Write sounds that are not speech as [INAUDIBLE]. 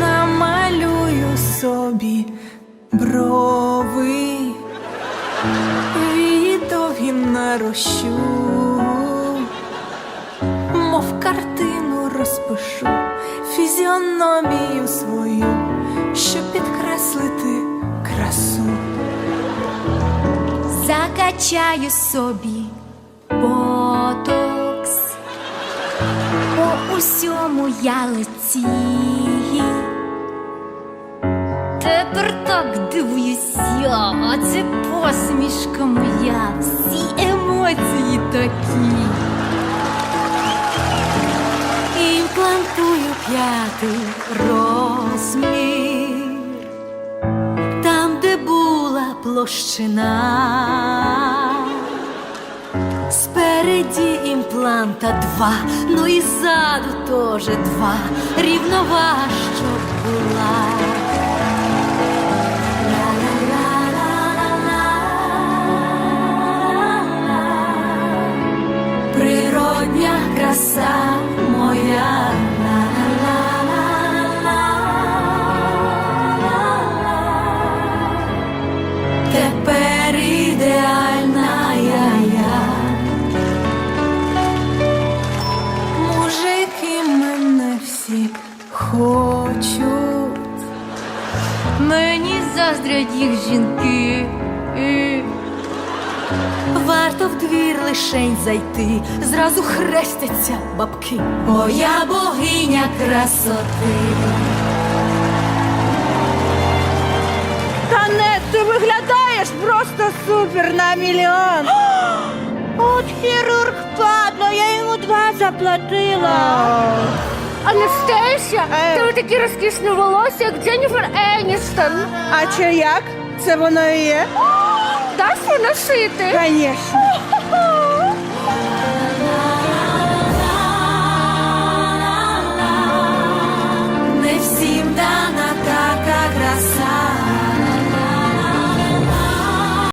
намалюю собі брови, вії довгі нарощу, мов картину розпишу фізіономію свою, щоб підкреслити красу. Закачаю собі ботокс по усьому я лиці. Тепер так дивуюся, а це посмішка моя, всі емоції такі. Імплантую п'ятий розмір там, де була площина. Спереді імпланта два, ну і ззаду теж два, рівнова, щоб була. Краса моя. Тепер ідеальна. Мужики мене всі хочуть. Мені заздрять їх жінки. Варто в двір лишень зайти, зразу хрестяться бабки. Бо я богиня красоти. Танет, ти виглядаєш просто супер на мільйон. [GASPS] От хірург падло, я йому два заплатила. Анастасія, Е. тебе такі розкішні волосся, як Дженніфер Еністон. А чи як? Це воно і є? Дасть вона шити? Звісно.